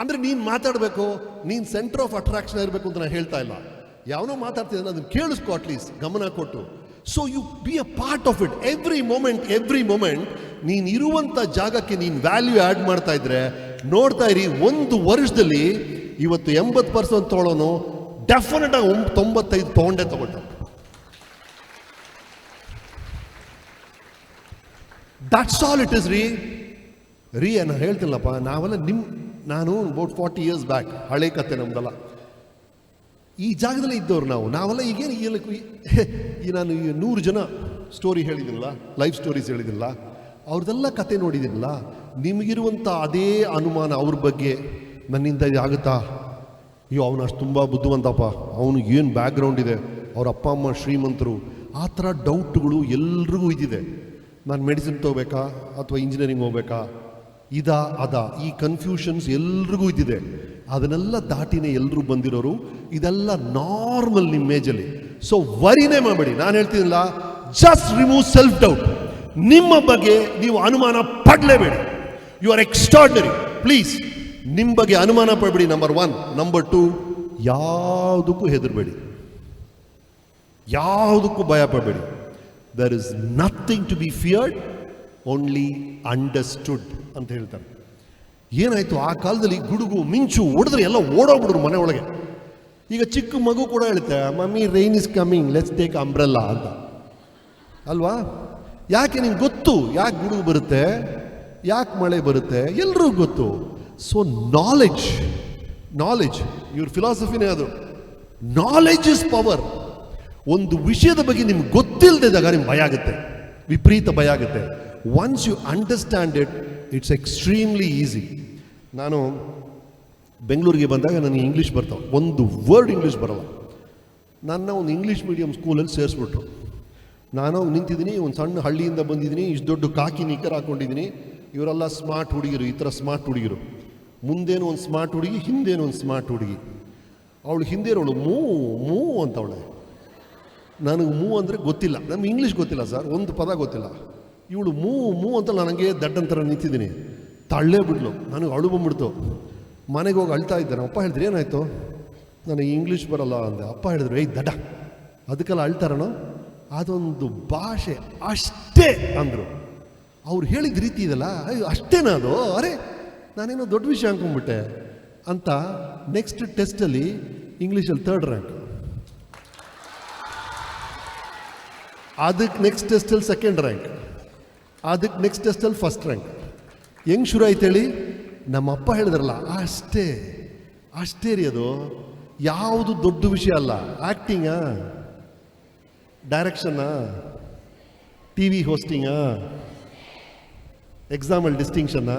ಅಂದರೆ ನೀನು ಮಾತಾಡಬೇಕು, ನೀನು ಸೆಂಟರ್ ಆಫ್ ಅಟ್ರಾಕ್ಷನ್ ಇರಬೇಕು ಅಂತ ನಾನು ಹೇಳ್ತಾ ಇಲ್ಲ. ಯಾವನೋ ಮಾತಾಡ್ತಿದ್ದಾನೆ, ಅದನ್ನು ಕೇಳಿಸ್ಕೊ ಅಟ್ಲೀಸ್ಟ್ ಗಮನ ಕೊಟ್ಟು. So you be a part of it every moment every moment ನೀನು ಇರುವಂಥ ಜಾಗಕ್ಕೆ ನೀನು ವ್ಯಾಲ್ಯೂ ಆ್ಯಡ್ ಮಾಡ್ತಾ ಇದ್ರೆ, ನೋಡ್ತಾ ಇರಿ, ಒಂದು ವರ್ಷದಲ್ಲಿ ಇವತ್ತು ಎಂಬತ್ತು ಪರ್ಸೆಂಟ್ ತೊಗೊಳೋನು ಡೆಫಿನೆಟ್ ಆಗಿ ತೊಂಬತ್ತೈದು ತೊಗೊಂಡೇ ತಗೊಂಡ. ದಟ್ಸ್ ಆಲ್ ಇಟ್ ಇಸ್ ರೀ. ರೀ ನಾನು ಹೇಳ್ತಿಲ್ಲಪ್ಪ ನಾವೆಲ್ಲ ನಿಮ್ಮ ನಾನು ಅಬೌಟ್ ಫಾರ್ಟಿ ಇಯರ್ಸ್ ಬ್ಯಾಕ್ ಹಳೆ ಕತೆ ನಮ್ದಲ್ಲ. ಈ ಜಾಗದಲ್ಲೇ ಇದ್ದವ್ರು ನಾವು. ನಾವೆಲ್ಲ ಈಗೇನು ಈ ನಾನು ಈ ನೂರು ಜನ ಸ್ಟೋರಿ ಹೇಳಿದಿಲ್ಲ ಲೈಫ್ ಸ್ಟೋರೀಸ್ ಹೇಳಿದಿಲ್ಲ ಅವ್ರದ್ದೆಲ್ಲ ಕತೆ ನೋಡಿದಿಲ್ಲ ನಿಮಗಿರುವಂಥ ಅದೇ ಅನುಮಾನ ಅವ್ರ ಬಗ್ಗೆ ನನ್ನಿಂದ ಆಗುತ್ತಾ? ಅಯ್ಯೋ, ಅವನು ಅಷ್ಟು ತುಂಬ ಬುದ್ಧಿವಂತಪ್ಪ. ಅವನು ಏನು ಬ್ಯಾಕ್ಗ್ರೌಂಡ್ ಇದೆ? ಅವ್ರ ಅಪ್ಪ, ಅಮ್ಮ ಶ್ರೀಮಂತರು, ಆ ಥರ ಡೌಟ್ಗಳು ಎಲ್ರಿಗೂ ಇದ್ದಿದೆ. ನಾನು ಮೆಡಿಸಿನ್ ತಗೋಬೇಕಾ ಅಥವಾ ಇಂಜಿನಿಯರಿಂಗ್ ಹೋಗ್ಬೇಕಾ? ಇದಾ ಅದ. ಈ ಕನ್ಫ್ಯೂಷನ್ಸ್ ಎಲ್ರಿಗೂ ಇದ್ದಿದೆ. ಅದನ್ನೆಲ್ಲ ದಾಟಿನೇ ಎಲ್ಲರೂ ಬಂದಿರೋರು. ಇದೆಲ್ಲ ನಾರ್ಮಲ್ ನಿಮ್ಮ ಮೇಜಲ್ಲಿ ಸೊ ವರಿನೇ ಮಾಡಬೇಡಿ. ನಾನು ಹೇಳ್ತೀನಿಲ್ಲ ಜಸ್ಟ್ ರಿಮೂವ್ ಸೆಲ್ಫ್ ಡೌಟ್ ನಿಮ್ಮ ಬಗ್ಗೆ ನೀವು ಅನುಮಾನ ಪಡಲೇಬೇಡಿ. ಯು ಆರ್ ಎಕ್ಸ್ಟ್ರಾಡ್ನರಿ ಪ್ಲೀಸ್ ನಿಮ್ಮ ಬಗ್ಗೆ ಅನುಮಾನ ಪಡಬೇಡಿ ನಂಬರ್ ಒನ್ ನಂಬರ್ ಟು ಯಾವುದಕ್ಕೂ ಹೆದರಬೇಡಿ. ಯಾವುದಕ್ಕೂ ಭಯ ಪಡಬೇಡಿ. There is nothing to be feared only understood ಅಂತ ಹೇಳ್ತಾರೆ. ಏನಾಯ್ತು? ಆ ಕಾಲದಲ್ಲಿ ಗುಡುಗು, ಮಿಂಚು ಹೊಡೆದ್ರೆ ಎಲ್ಲ ಓಡೋಗ್ಬಿಡ್ರು ಮನೆ ಒಳಗೆ ಈಗ ಚಿಕ್ಕ ಮಗು ಕೂಡ ಹೇಳುತ್ತೆ mummy rain is coming let's take umbrella ಅಂತ. ಅಲ್ವಾ? ಯಾಕೆ ನಿಮ್ಗೆ ಗೊತ್ತು? ಯಾಕೆ ಗುಡುಗು ಬರುತ್ತೆ? ಯಾಕೆ ಮಳೆ ಬರುತ್ತೆ? ಎಲ್ರಿಗೂ ಗೊತ್ತು. ಸೊ ನಾಲೆಡ್ಜ್ ನಾಲೆಡ್ಜ್ ಇವ್ರ ಫಿಲಾಸಫಿನೇ ಅದು. ನಾಲೆಡ್ಜ್ ಇಸ್ ಪವರ್ ಒಂದು ವಿಷಯದ ಬಗ್ಗೆ ನಿಮ್ಗೆ ಗೊತ್ತಿಲ್ಲದಿದ್ದಾಗ ನಿಮ್ಗೆ ಭಯ ಆಗುತ್ತೆ. ವಿಪರೀತ ಭಯ ಆಗುತ್ತೆ. Once you understand it it's extremely easy ನಾನು ಬೆಂಗಳೂರಿಗೆ ಬಂದಾಗ ನನಗೆ ಇಂಗ್ಲೀಷ್ ಬರ್ತಾವೆ. ಒಂದು ವರ್ಡ್ ಇಂಗ್ಲೀಷ್ ಬರಲ್ಲ. ನನ್ನ ಒಂದು ಇಂಗ್ಲೀಷ್ ಮೀಡಿಯಂ ಸ್ಕೂಲಲ್ಲಿ ಸೇರಿಸ್ಬಿಟ್ರು. ನಾನು ನಿಂತಿದ್ದೀನಿ, ಒಂದು ಸಣ್ಣ ಹಳ್ಳಿಯಿಂದ ಬಂದಿದ್ದೀನಿ, ಇಷ್ಟು ದೊಡ್ಡ ಕಾಕಿ ನಿಕ್ಕರ್ ಹಾಕೊಂಡಿದ್ದೀನಿ. ಇವರೆಲ್ಲ ಸ್ಮಾರ್ಟ್ ಹುಡುಗಿರು, ಈ ಥರ ಸ್ಮಾರ್ಟ್ ಹುಡುಗಿರು. ಮುಂದೇನು ಒಂದು ಸ್ಮಾರ್ಟ್ ಹುಡುಗಿ, ಹಿಂದೇನು ಒಂದು ಸ್ಮಾರ್ಟ್ ಹುಡುಗಿ. ಅವಳು ಹಿಂದೆ ಇರೋಳು ಮೂ ಮೂ ಅಂತವಳೆ ನನಗೆ ಮೂ ಅಂದರೆ ಗೊತ್ತಿಲ್ಲ. ನಮ್ಗೆ ಇಂಗ್ಲೀಷ್ ಗೊತ್ತಿಲ್ಲ ಸರ್, ಒಂದು ಪದ ಗೊತ್ತಿಲ್ಲ. ಇವಳು ಮೂ ಮೂ ಅಂತ ನನಗೆ ದಡ್ಡಂತರ ನಿಂತಿದ್ದೀನಿ. ತಳ್ಳೇ ಬಿಡ್ಲು ನನಗೆ ಅಳು ಬಂದ್ಬಿಡ್ತು. ಮನೆಗೆ ಹೋಗಿ ಅಳ್ತಾ ಇದ್ದೆ. ಅಪ್ಪ ಹೇಳಿದ್ರು, ಏನಾಯ್ತು? ನನಗೆ ಇಂಗ್ಲೀಷ್ ಬರಲ್ಲ ಅಂದೆ. ಅಪ್ಪ ಹೇಳಿದ್ರು, ಏಯ್, ದಡ್ಡ. ಅದಕ್ಕೆಲ್ಲ ಅಳ್ತಾರನೋ ಅದೊಂದು ಭಾಷೆ ಅಷ್ಟೇ ಅಂದರು. ಅವ್ರು ಹೇಳಿದ ರೀತಿ ಇದೆಲ್ಲ, ಅಯ್ಯೋ, ಅಷ್ಟೇನಾ ಅದು? ಅರೆ, ನಾನೇನೋ ದೊಡ್ಡ ವಿಷಯ ಅಂದ್ಕೊಂಡ್ಬಿಟ್ಟೆ ಅಂತ ನೆಕ್ಸ್ಟ್ ಟೆಸ್ಟಲ್ಲಿ ಇಂಗ್ಲೀಷಲ್ಲಿ ಥರ್ಡ್ ರ್ಯಾಂಕ್ ಅದಕ್ಕೆ ನೆಕ್ಸ್ಟ್ ಟೆಸ್ಟಲ್ಲಿ ಸೆಕೆಂಡ್ ರ್ಯಾಂಕ್ ಅದಕ್ಕೆ ನೆಕ್ಸ್ಟ್ ಟೆಸ್ಟಲ್ಲಿ ಫಸ್ಟ್ ರ್ಯಾಂಕ್ ಹೆಂಗೆ ಶುರು ಆಯ್ತು ಹೇಳಿ? ನಮ್ಮ ಅಪ್ಪ ಹೇಳಿದ್ರಲ್ಲ, ಅಷ್ಟೇ ಅಷ್ಟೇ ರೀ ಅದು. ಯಾವುದು ದೊಡ್ಡ ವಿಷಯ ಅಲ್ಲ. ಆ್ಯಕ್ಟಿಂಗಾ ಡೈರೆಕ್ಷನ್ನಾ ಟಿ ವಿ ಹೋಸ್ಟಿಂಗಾ ಎಕ್ಸಾಮಲ್ಲಿ ಡಿಸ್ಟಿಂಕ್ಷನ್ನಾ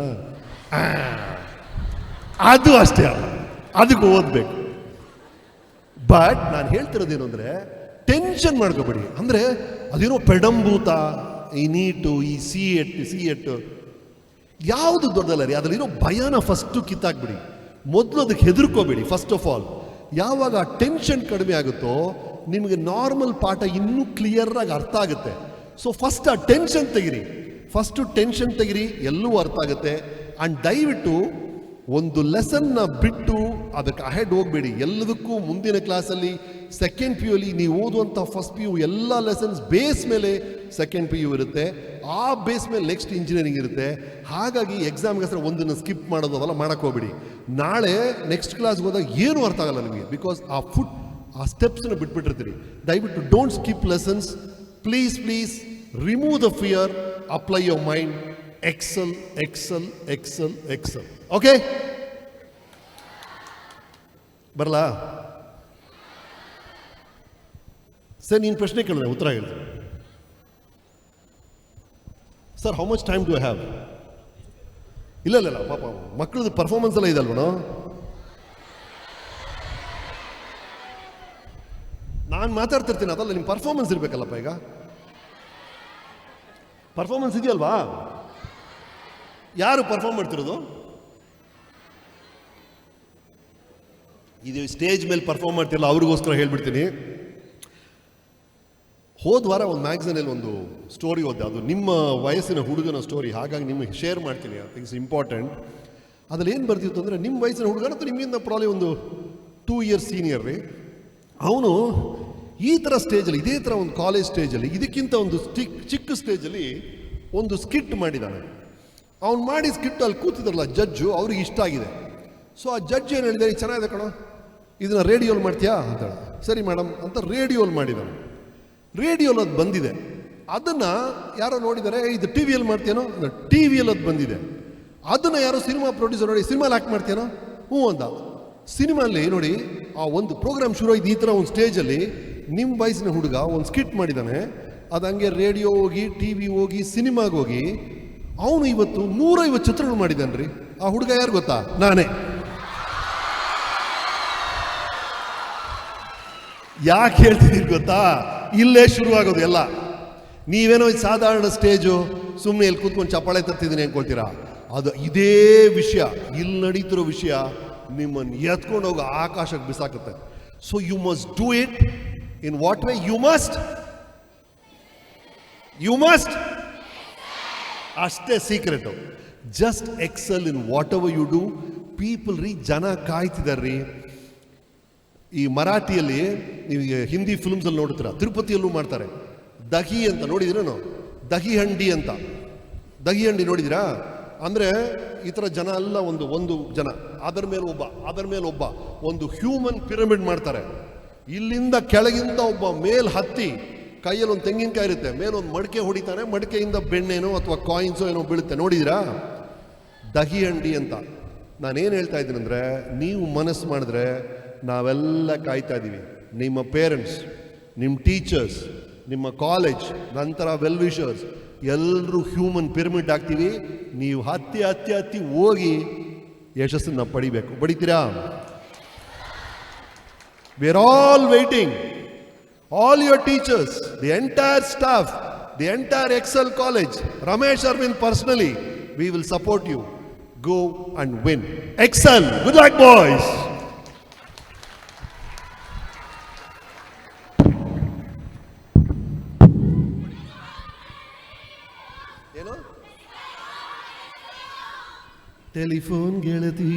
ಅದು ಅಷ್ಟೇ ಅಲ್ಲ. ಅದಕ್ಕೆ ಓದಬೇಕು. ಬಟ್ ನಾನು ಹೇಳ್ತಿರೋದೇನು ಅಂದರೆ ಟೆನ್ಷನ್ ಮಾಡ್ಕೋಬೇಡಿ. ಅಂದರೆ ಅದೇನೋ ಪೆಡಂಭೂತ ಈ ನೀಟು, ಈ ಸಿ ಎಟ್ ಸಿ ಎಟ್ ಯಾವುದು ದೊಡ್ಡದಲ್ಲ ರೀ, ಅದರಲ್ಲಿರೋ ಭಯನ ಫಸ್ಟು ಕಿತ್ತಾಕ್ಬಿಡಿ. ಮೊದಲು ಅದಕ್ಕೆ ಹೆದರ್ಕೋಬೇಡಿ ಫಸ್ಟ್ ಆಫ್ ಆಲ್ ಯಾವಾಗ ಆ ಟೆನ್ಷನ್ ಕಡಿಮೆ ಆಗುತ್ತೋ, ನಿಮಗೆ ನಾರ್ಮಲ್ ಪಾಠ ಇನ್ನೂ ಕ್ಲಿಯರಾಗಿ ಅರ್ಥ ಆಗುತ್ತೆ. ಸೊ ಫಸ್ಟ್ ಆ ಟೆನ್ಷನ್ ತೆಗಿರಿ. ಫಸ್ಟು ಟೆನ್ಷನ್ ತೆಗಿರಿ, ಎಲ್ಲೂ ಅರ್ಥ ಆಗುತ್ತೆ. ಆ್ಯಂಡ್ ದಯವಿಟ್ಟು ಒಂದು ಲೆಸನ್ನ ಬಿಟ್ಟು ಅದಕ್ಕೆ ಅಹೆಡ್ ಹೋಗಬೇಡಿ. ಎಲ್ಲದಕ್ಕೂ ಮುಂದಿನ ಕ್ಲಾಸಲ್ಲಿ ಸೆಕೆಂಡ್ ಪಿ ಯುಲಿ ನೀವು ಓದುವಂಥ ಫಸ್ಟ್ ಪಿ ಯು ಎಲ್ಲ ಲೆಸನ್ಸ್ ಬೇಸ್ ಮೇಲೆ ಸೆಕೆಂಡ್ ಪಿ ಯು ಇರುತ್ತೆ. ಆ ಬೇಸ್ ಮೇಲೆ ನೆಕ್ಸ್ಟ್ ಇಂಜಿನಿಯರಿಂಗ್ ಇರುತ್ತೆ. ಹಾಗಾಗಿ ಎಕ್ಸಾಮ್ಗೋಸ್ಕರ ಒಂದನ್ನು ಸ್ಕಿಪ್ ಮಾಡೋದು ಮಾಡಕ್ಕೆ ಹೋಗ್ಬೇಡಿ. ನಾಳೆ ನೆಕ್ಸ್ಟ್ ಕ್ಲಾಸ್ಗೆ ಹೋದಾಗ ಏನೂ ಅರ್ಥ ಆಗಲ್ಲ ನಿಮಗೆ ಬಿಕಾಸ್ ಆ ಫುಟ್ ಆ ಸ್ಟೆಪ್ಸ್ನ ಬಿಟ್ಬಿಟ್ಟಿರ್ತೀರಿ. ದಯವಿಟ್ಟು don't skip lessons please please remove the fear apply your mind excel excel excel excel okay. ಬರಲಾ? ಸರ್, ನೀನು ಪ್ರಶ್ನೆ ಕೇಳಿದೆ ಉತ್ತರ ಹೇಳಿ sir how much time do have ಇಲ್ಲ ಇಲ್ಲ ಪಾಪ ಮಕ್ಕಳದ್ದು ಪರ್ಫಾರ್ಮೆನ್ಸ್ ಎಲ್ಲ ಇದೆ ಅಲ್ವನೋ ನಾನು ಮಾತಾಡ್ತಿರ್ತೀನಿ, ಅದಲ್ಲ ನಿಮ್ಮ ಪರ್ಫಾರ್ಮೆನ್ಸ್ ಇರಬೇಕಲ್ಲಪ್ಪ ಈಗ? ಪರ್ಫಾರ್ಮೆನ್ಸ್ ಇದೆಯಲ್ವಾ? ಯಾರು ಪರ್ಫಾರ್ಮ್ ಮಾಡ್ತಿರೋದು? ಇದು ಸ್ಟೇಜ್ ಮೇಲೆ ಪರ್ಫಾರ್ಮ್ ಮಾಡ್ತಿರಲ್ಲ, ಅವ್ರಿಗೋಸ್ಕರ ಹೇಳ್ಬಿಡ್ತೀನಿ. ಹೋದ ವಾರ ಒಂದು ಮ್ಯಾಗ್ಝಿನಲ್ಲಿ ಒಂದು ಸ್ಟೋರಿ ಓದ್ದೆ. ಅದು ನಿಮ್ಮ ವಯಸ್ಸಿನ ಹುಡುಗನ ಸ್ಟೋರಿ ಹಾಗಾಗಿ ನಿಮಗೆ ಶೇರ್ ಮಾಡ್ತೀನಿ. ಐ ಥಿಂಕ್ಸ್ ಇಂಪಾರ್ಟೆಂಟ್ ಅದ್ರಲ್ಲಿ ಏನು ಬರ್ತಿತ್ತು ಅಂದರೆ ನಿಮ್ಮ ವಯಸ್ಸಿನ ಹುಡುಗನ ಅಥವಾ ನಿಮ್ಮಿಂದ ಪ್ರಾಲಿ ಒಂದು ಟೂ ಇಯರ್ಸ್ ಸೀನಿಯರ್ ರೀ. ಅವನು ಈ ಥರ ಸ್ಟೇಜಲ್ಲಿ ಇದೇ ಥರ ಒಂದು ಕಾಲೇಜ್ ಸ್ಟೇಜಲ್ಲಿ ಇದಕ್ಕಿಂತ ಒಂದು ಸ್ಟಿಕ್ ಚಿಕ್ಕ ಸ್ಟೇಜಲ್ಲಿ ಒಂದು ಸ್ಕಿಟ್ ಮಾಡಿದ್ದಾನೆ ಅವ್ನು ಮಾಡಿ ಸ್ಕಿಟ್ ಅಲ್ಲಿ ಕೂತಿದ್ರಲ್ಲ ಜಡ್ಜು ಅವ್ರಿಗೆ ಇಷ್ಟ ಆಗಿದೆ. ಸೊ ಆ ಜಡ್ಜ್ ಏನು ಹೇಳಿದೆ? "ಇದು ಚೆನ್ನಾಗಿದೆ ಕಣೋ. ಇದನ್ನ ರೇಡಿಯೋಲ್ ಮಾಡ್ತೀಯಾ ಅಂತ ಸರಿ ಮೇಡಮ್ ಅಂತ ರೇಡಿಯೋಲ್ ಮಾಡಿದ್ದಾನೆ ರೇಡಿಯೋಲ್ ಅದು ಬಂದಿದೆ. ಅದನ್ನ ಯಾರೋ ನೋಡಿದರೆ "ಏ, ಇದು ಟಿ ವಿಯಲ್ಲಿ ಮಾಡ್ತೀಯನೋ? ಟಿ ವಿಯಲ್ಲಿ ಅದು ಬಂದಿದೆ. ಅದನ್ನ ಯಾರೋ ಸಿನಿಮಾ ಪ್ರೊಡ್ಯೂಸರ್ ನೋಡಿ ಸಿನಿಮಾಲಿ ಹಾಕಿ ಮಾಡ್ತೀಯನೋ? ಹ್ಞೂ ಅಂದ. ಸಿನಿಮಾಲಿ ನೋಡಿ ಆ ಒಂದು ಪ್ರೋಗ್ರಾಮ್ ಶುರು ಆಯ್ತು ಈ ಥರ ಒಂದು ಸ್ಟೇಜಲ್ಲಿ ನಿಮ್ಮ ವಯಸ್ಸಿನ ಹುಡುಗ ಒಂದು ಸ್ಕಿಟ್ ಮಾಡಿದ್ದಾನೆ ಅದು ಹಂಗೆ ರೇಡಿಯೋ ಹೋಗಿ ಟಿ ವಿ ಹೋಗಿ ಸಿನಿಮಾಗೆ ಹೋಗಿ ಅವನು ಇವತ್ತು ನೂರೈವತ್ತು ಚಿತ್ರಗಳು ಮಾಡಿದ್ದಾನೆ ರೀ ಆ ಹುಡುಗ ಯಾರು ಗೊತ್ತಾ? ನಾನೇ. ಯಾಕೆ ಹೇಳ್ತಿದ್ದೀನಿ ಗೊತ್ತಾ? ಇಲ್ಲೇ ಶುರುವಾಗೋದು ಎಲ್ಲ. ನೀವೇನೋ ಇದು ಸಾಧಾರಣ ಸ್ಟೇಜು ಸುಮ್ಮನೆ ಇಲ್ಲಿ ಕೂತ್ಕೊಂಡು ಚಪ್ಪಾಳೆ ತರ್ತಿದ್ದೀನಿ ಅಂದ್ಕೊಳ್ತೀರಾ ಅದು ಇದೇ ವಿಷಯ, ಇಲ್ಲಿ ನಡೀತಿರೋ ವಿಷಯ ನಿಮ್ಮನ್ನು ಎತ್ಕೊಂಡು ಹೋಗೋ ಆಕಾಶಕ್ಕೆ ಬಿಸಾಕುತ್ತೆ. So you must do it in what way you must you must ಅಷ್ಟೇ secret just excel in what you do people ರೀ ಜನ ಕಾಯ್ತಿದ್ದಾರೆ ರೀ ಈ ಮರಾಠಿಯಲ್ಲಿ ನಿಮಗೆ ಹಿಂದಿ ಫಿಲ್ಮ್ಸಲ್ಲಿ ನೋಡ್ತೀರಾ ತಿರುಪತಿಯಲ್ಲೂ ಮಾಡ್ತಾರೆ. ದಹಿ ಅಂತ ನೋಡಿದಿರೇನು? ದಹಿ ಹಂಡಿ ಅಂತ. ದಹಿ ಹಂಡಿ ನೋಡಿದಿರಾ ಅಂದರೆ ಈ ಥರ ಜನ ಎಲ್ಲ ಒಂದು ಒಂದು ಜನ. ಅದರ ಮೇಲೆ ಒಬ್ಬ, ಅದರ ಮೇಲೆ ಒಬ್ಬ. ಒಂದು ಹ್ಯೂಮನ್ ಪಿರಮಿಡ್ ಮಾಡ್ತಾರೆ. ಇಲ್ಲಿಂದ ಕೆಳಗಿಂದ ಒಬ್ಬ ಮೇಲ್ ಹತ್ತಿ ಕೈಯಲ್ಲಿ ಒಂದು ತೆಂಗಿನಕಾಯಿ ಇರುತ್ತೆ. ಮೇಲೊಂದು ಮಡಿಕೆ ಹೊಡಿತಾರೆ ಮಡಿಕೆಯಿಂದ ಬೆಣ್ಣೆನೋ ಅಥವಾ ಕಾಯಿನ್ಸೋ ಏನೋ ಬೀಳುತ್ತೆ. ನೋಡಿದಿರಾ ದಹಿ ಹಂಡಿ ಅಂತ. ನಾನೇನು ಹೇಳ್ತಾ ಇದ್ದೀನಿ ಅಂದರೆ, ನೀವು ಮನಸ್ಸು ಮಾಡಿದ್ರೆ ನಾವೆಲ್ಲ ಕಾಯ್ತಾ ಇದ್ದೀವಿ ನಿಮ್ಮ ಪೇರೆಂಟ್ಸ್ ನಿಮ್ಮ ಟೀಚರ್ಸ್ ನಿಮ್ಮ ಕಾಲೇಜ್ ನಂತರ ವೆಲ್ ವಿಷರ್ಸ್ ಎಲ್ಲರೂ ಹ್ಯೂಮನ್ ಪಿರಮಿಡ್ ಆಗ್ತೀವಿ ನೀವು ಹತ್ತಿ ಹತ್ತಿ ಹತ್ತಿ ಹೋಗಿ ಯಶಸ್ಸನ್ನು ಪಡಿಬೇಕು ಪಡಿತೀರಾ we are all waiting all your teachers the entire staff the entire Excel college Ramesh Aravind personally we will support you Go and win. Excel. Good luck, boys. Telephone ಗೆಳತಿ,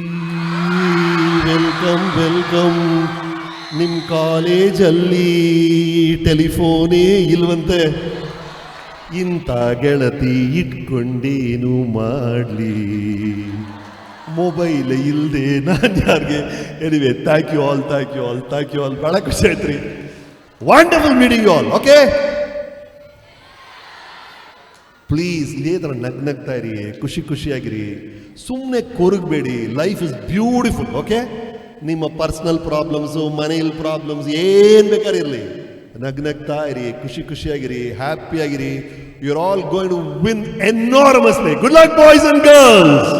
ವೆಲ್ಕಮ್ ವೆಲ್ಕಮ್. ನಿಮ್ಮ ಕಾಲೇಜಲ್ಲಿ ಟೆಲಿಫೋನೇ ಇಲ್ವಂತೆ? ಇಂಥ ಗೆಳತಿ ಇಟ್ಕೊಂಡೇನು ಮಾಡಲಿ? ಮೊಬೈಲ್ ಇಲ್ಲದೆ ನಾನು ಯಾರಿಗೆ? Anyway thank you all thank you all thank you all ಭಾಳ ಖುಷಿ ಆಯ್ತು ರೀ. Wonderful meeting you all okay please ನೇತ್ರ ನಗ್ ನಗ್ತಾ ಇರಿ, ಖುಷಿ ಖುಷಿಯಾಗಿರಿ. ಸುಮ್ಮನೆ ಕೊರಗಬೇಡಿ ಲೈಫ್ ಇಸ್ ಬ್ಯೂಟಿಫುಲ್ ಓಕೆ ನಿಮ್ಮ ಪರ್ಸ್ನಲ್ ಪ್ರಾಬ್ಲಮ್ಸು ಮನೇಲಿ ಪ್ರಾಬ್ಲಮ್ಸ್ ಏನು ಬೇಕಾದ್ರೆ ಇರಲಿ. ನಗ್ನಗ್ತಾ ಇರಿ, ಖುಷಿ ಖುಷಿಯಾಗಿರಿ ಹ್ಯಾಪಿಯಾಗಿರಿ you are all going to win enormously good luck boys and girls